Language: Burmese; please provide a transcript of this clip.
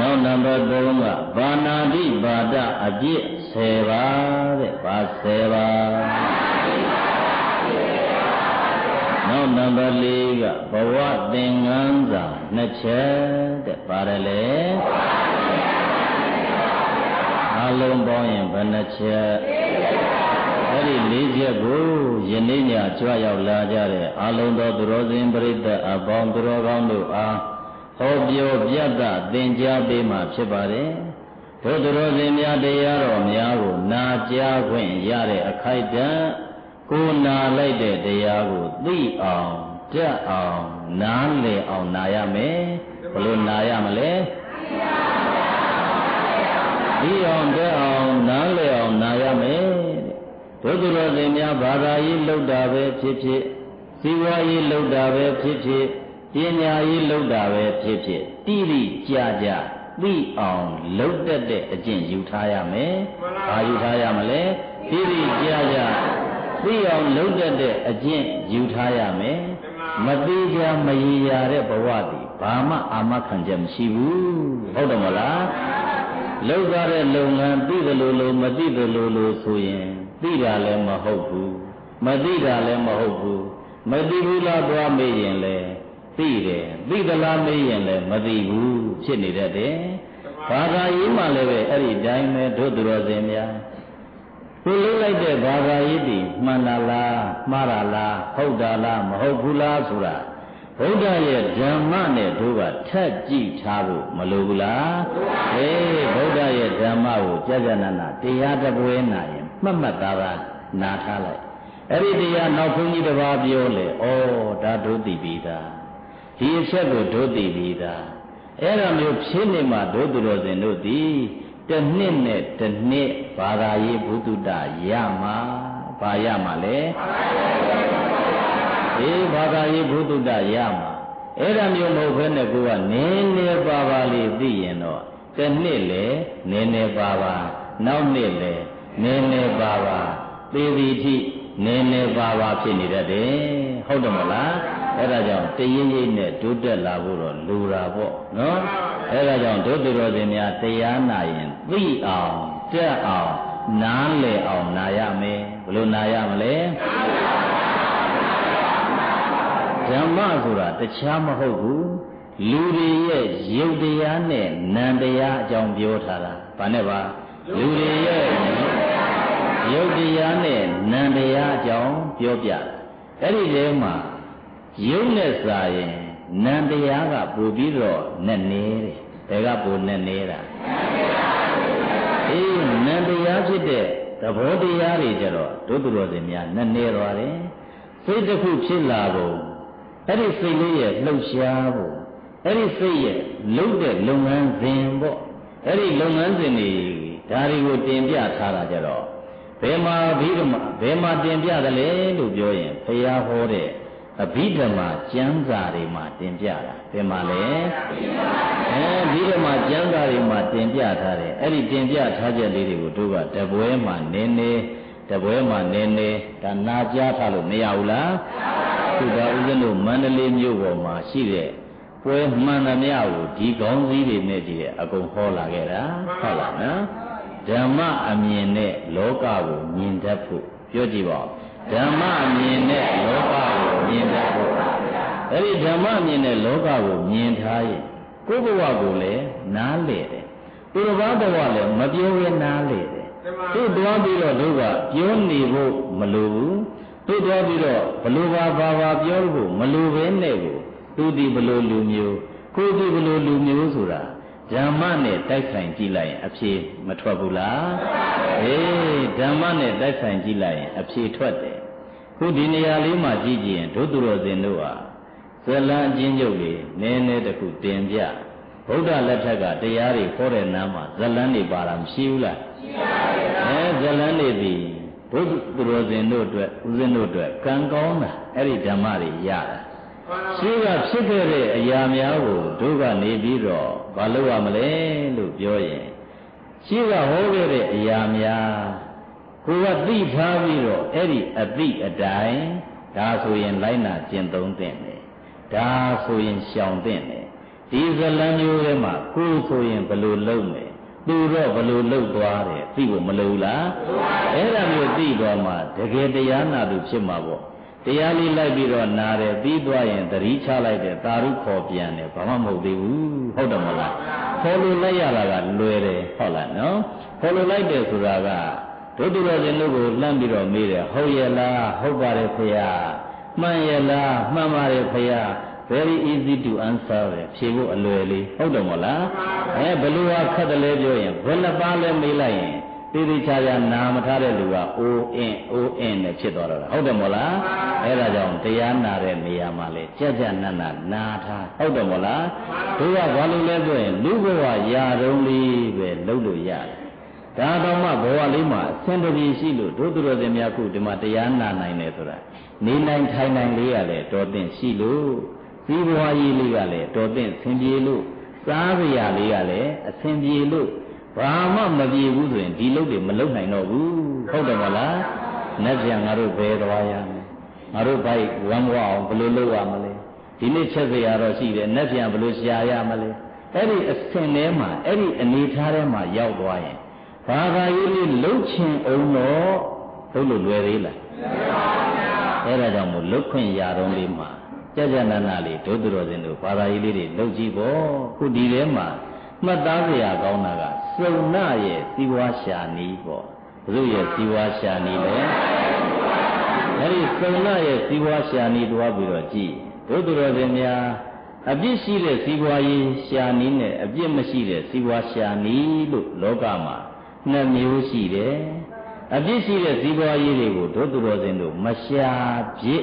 နောက်နံပါတ်3ကဘာနာတိပါဒအပြစ်10ပါးတဲ့ဘာ10ပါးနောက်နံပါတ်4ကဘဝသင်္ကန်းစာနှစ်ချက်တဲ့ပါတယ်လေအလုံးပေါင်းရင်ဘယ်နှချက်အဲ့ဒီ၄ချက်ကိုယနေ့ညကြွရောက်လာကြတဲ့အလုံးသောသူတော်စင်ပရိသတ်အပေါင်းသူတော်ကောင်းတို့အား ဟောပြောပြတတ်သင်ကြားပေးမှဖြစ်ပါတယ်။တို့သူတော်စင်များတရားတော်များကိုနာကြားခွင့်ရတဲ့အခိုက်အတန့်ကိုနာလိုက်တဲ့တရားကိုသိအောင်ကြက်အောင်နားလည်အောင်နာရမယ်။ဘယ်လိုနာရမလဲ။သိအောင်ကြက်အောင်နားလည်အောင်နာရမယ်။တို့သူတော်စင်များဘာသာရေးလှုပ်တာပဲဖြစ်ဖြစ်စီဝါရေးလှုပ်တာပဲဖြစ်ဖြစ် ပညာရေးလှုပ်တာပဲဖြစ်ဖြစ်တိတိကြကြသိအောင်လှုပ်တတ်တဲ့အကျင့်ယူထားရမယ်။ဘာယူထားရမလဲ။တိတိကြကြသိအောင်လှုပ်တတ်တဲ့အကျင့်ယူထားရမယ်။မတိကြမရေရာတဲ့ဘဝတည်ဘာမှအာမခံချက်မရှိဘူး။ဟုတ်တယ်မလား။လှုပ်ကြတဲ့လုပ်ငန်းသိတယ်လို့လို့မသိတယ်လို့လို့ဆိုရင်သိတာလည်းမဟုတ်ဘူး။မသိတာလည်းမဟုတ်ဘူး။မသိဘူးလားသွားမေးရင်လည်း သိတယ်သိသလားမေးရင်လည်းမသိဘူးဖြစ်နေတတ်တယ်ဘာသာရေးမှလည်းပဲအဲ့ဒီတိုင်းပဲတို့သူတော်စင်များကိုလုံးလိုက်တဲ့ဘာသာရေးတည်မှန်တာလားမှားတာလားဟုတ်တာလားမဟုတ်ဘူးလားဆိုတာဘုရားရဲ့ဓမ္မနဲ့တို့ကထက်ကြည့်ထားဖို့မလိုဘူးလားဟေးဘုရားရဲ့ဓမ္မကိုကြာကြာနာနာတရားတပွဲနာရင်မှတ်မှတ်သားသားနာထားလိုက်အဲ့ဒီတရားနောက်ဘုန်းကြီးတစ်ပါးပြောလေဩဒါတို့သိပြီသား ဒီအချက်ကိုဒုသိပြီးသားအဲ့ဒါမျိုးဖြစ်နေမှဒုသူတော်စင်တို့သည်တစ်နှစ်နဲ့တစ်နှစ်ဘာသာရေးဘုဒ္ဓတရမှာဘာရမှာလဲအေးဘာသာရေးဘုဒ္ဓတရမှာအဲ့ဒါမျိုးမဟုတ်ဘဲနဲ့ကိုကနည်းနည်းပါပါလေးသိရင်တော့တစ်နှစ်လေနည်းနည်းပါပါနောက်နှစ်လေနည်းနည်းပါပါသေသည်ထိနည်းနည်းပါပါဖြစ်နေတတ်တယ်ဟုတ်တယ်မလား အဲ့ဒါကြောင့်တရင်ရိပ်နဲ့တိုးတက်လာဖို့တော့လိုတာပေါ့နော်အဲ့ဒါကြောင့်ဒုတိတော်စင်များတရားနာရင်သိအောင်တက်အောင်နားလည်အောင်နာရမယ်ဘယ်လိုနာရမလဲဓမ္မဆိုတာတခြားမဟုတ်ဘူးလူတွေရဲ့ရုပ်တရားနဲ့နာမ်တရားအကြောင်းပြောထားတာဘာနဲ့ပါလူတွေရဲ့ရုပ်တရားနဲ့နာမ်တရားအကြောင်းပြောပြတာအဲ့ဒီထဲမှာ ရုပ်နဲ့စာရင်နံတရားကပို့ပြီးတော့နဲ့နေတယ်ဘယ်ကပို့နဲ့နေတာအေးနံတရားဖြစ်တဲ့သဘောတရားတွေကြတော့ဒုသူတော်စင်များနဲ့နေသွားတယ်စိတ်တစ်ခုဖြစ်လာဖို့အဲ့ဒီစိတ်လေးရဲ့လှုပ်ရှားဖို့အဲ့ဒီစိတ်ရဲ့လှုပ်တဲ့လုပ်ငန်းစဉ်ပေါ့အဲ့ဒီလုပ်ငန်းစဉ်တွေဒါတွေကိုတင်ပြထားတာကြတော့ဘယ်မှာဘိဓမ္မာဘယ်မှာတင်ပြတယ်လဲလို့ပြောရင်ဘုရားဟောတဲ့ အဘိဓမ္မာကျမ်းစာတွေမှာတင်ပြတာပြင်ပါလေအဲဘိဓမ္မာကျမ်းစာတွေမှာတင်ပြထားတယ်အဲ့ဒီတင်ပြထားချက်လေးတွေကိုတို့ကတပွဲမှာနင်းနေတပွဲမှာနင်းနေဒါနာကြားထားလို့မရဘူးလားသူကဦးဇင်းတို့မန္တလေးမြို့ပေါ်မှာရှိတဲ့ပွဲမှန်သမျှကိုဒီကောင်းစည်းတွေနဲ့ကြည့်တဲ့အကုန်ဟောလာခဲ့တာဟုတ်လားနော်ဓမ္မအမြင်နဲ့လောကကိုမြင်တတ်ဖို့ပြောကြည့်ပါဦးဓမ္မမြင်တဲ့လောကကို မြင်တတ်ဖို့အဲ့ဒီဓမ္မမြင်တဲ့လောကကိုမြင်ထားရင်ကိုယ်ဘဝကိုလည်းနားလေတယ်သူတစ်ပါးဘဝလည်းမပြောရင်နားလေတယ်သူသွားပြီးတော့တို့ကပြောနေဖို့မလိုဘူးသူသွားပြီးတော့ဘလို့ပါပါပါပြောဖို့မလိုပဲနဲ့ကိုသူဒီဘလို့လူမျိုးကိုဒီဘလို့လူမျိုးဆိုတာဓမ္မနဲ့တိုက်ဆိုင်ကြည့်လိုက်ရင်အဖြေမထွက်ဘူးလားအေးဓမ္မနဲ့တိုက်ဆိုင်ကြည့်လိုက်ရင်အဖြေထွက်တယ် ခုဒီနေရာလေးမှာကြည့်ကြည့်ရင်ဒုသူတော်စင်တို့ဟာဇလံအချင်းချုပ်လေးနည်းနည်းတခုတင်ပြဗုဒ္ဓလက်ထက်ကတရားတွေဟောတဲ့နားမှာဇလံတွေပါတာမရှိဘူးလားရှိပါဘူးအဲဇလံတွေဒီဘုဒ္ဓသူတော်စင်တို့အတွက်ဦးဇင်းတို့အတွက်ကံကောင်းတာအဲ့ဒီဓမ္မတွေရတာရှိကဖြစ်ခဲ့တဲ့အရာများကိုတို့ကနေပြီးတော့မလုပ်ရမလဲလို့ပြောရင်ရှိကဟောခဲ့တဲ့အရာများ ကိုကသိထားပြီးတော့အဲ့ဒီအသိအတိုင်းဒါဆိုရင်လိုက်နာကျင့်သုံးသင့်တယ်ဒါဆိုရင်ရှောင်သင့်တယ်ဒဒီဇလံမျိုးထဲမှာကိုယ်ဆိုရင်ဘယ်လိုလုပ်မယ်သူတော့ဘယ်လိုလုပ်သွားတယ်သိဖို့မလိုလားအဲ့ဒါမျိုးသိသွားမှတကယ်တရားနာသူဖြစ်မှာပေါ့တရားလေးလိုက်ပြီးတော့နာတယ်ပြီးသွားရင်သတိချလိုက်တယ်တာရုခေါ်ပြန်တယ်ဘာမှမဟုတ်သေးဘူးဟုတ်တယ်မလားခေါ်လို့လိုက်ရတာကလွယ်တယ်ဟုတ်လားနော်ခေါ်လို့လိုက်တယ်ဆိုတာက ဒုတိယရှင်တို့ကိုလှမ်းပြီးတော့မေးတယ်ဟုတ်ရဲ့လားဟုတ်ပါတယ်ဖေဟာမှန်ရဲ့လားမှန်ပါတယ်ဖေဟာ very easy to answer ပဲဖြေဖို့အလွယ်လေးဟုတ်တယ်မဟုတ်လားအဲဘယ်လိုဟာခက်တယ်လဲပြောရင်ဘယ်နှပါလဲမေးလိုက်ရင်တိတိကျကျနာမထားတဲ့လူကအိုးအင်းအိုးအင်းနဲ့ဖြစ်သွားတော့တာဟုတ်တယ်မဟုတ်လားအဲဒါကြောင့်တရားနာတဲ့နေရာမှာလေကြက်ကြက်နတ်နတ်နာထားဟုတ်တယ်မဟုတ်လားတို့ကဘာလို့လဲဆိုရင်လူဘဝရာတုံးလေးပဲလုပ်လို့ရတယ် ဒါတော့မှဘဝလေးမှာအစင်တည်းရှိလို့တို့သူတော်စင်များခုဒီမှာတရားနာနိုင်တယ်ဆိုတာနေနိုင်ထိုင်နိုင်လေးရလေတော်သင့်ရှိလို့စီးပွားရေးလေးကလည်းတော်သင့်ဆင်ပြေလို့စားစရာလေးကလည်းအဆင်ပြေလို့ဘာမှမပြေဘူးဆိုရင်ဒီလုပ်တွေမလုပ်နိုင်တော့ဘူးဟုတ်တယ်မလား။နေ့ပြန်ငါတို့ဘယ်သွားရမလဲ။ငါတို့ဘိုက်ဝမ်းဝအောင်ဘယ်လိုလုပ်ရမလဲ။ဒီနေ့ချက်စရာတော့ရှိတယ်နေ့ပြန်ဘယ်လိုရှာရမလဲ။အဲ့ဒီအဆင်ထဲမှာအဲ့ဒီအနေထားထဲမှာရောက်သွားရင် ဘာသာရေးလေးလှုပ်ချင်အောင်တော့ဟုတ်လို့လွယ်သေးလား။အဲ့ဒါကြောင့်မို့လှုပ်ခွင့်ရတော့လေးမှာကြကြနနာလေးဒုသူတော်စင်တို့ဘာသာရေးလေးတွေလှုပ်ကြည့်ပေါ့ခုဒီထဲမှာမှတ်သားစရာကောင်းတာကစုံနာရဲ့စီဝါရှာနီးပေါ့ဘုရုရဲ့စီဝါရှာနီးလေအဲ့ဒီစုံနာရဲ့စီဝါရှာနီးတွားပြီးတော့ကြည့်ဒုသူတော်စင်များအပြစ်ရှိတဲ့စီဝါရေးရှာနီးနဲ့အပြစ်မရှိတဲ့စီဝါရှာနီးလို့လောကမှာ နှစ်မျိုးရှိတယ်အပြစ်ရှိတဲ့ဇီဝရေးတွေကိုဒုသူတော်စင်တို့မရှာပြစ်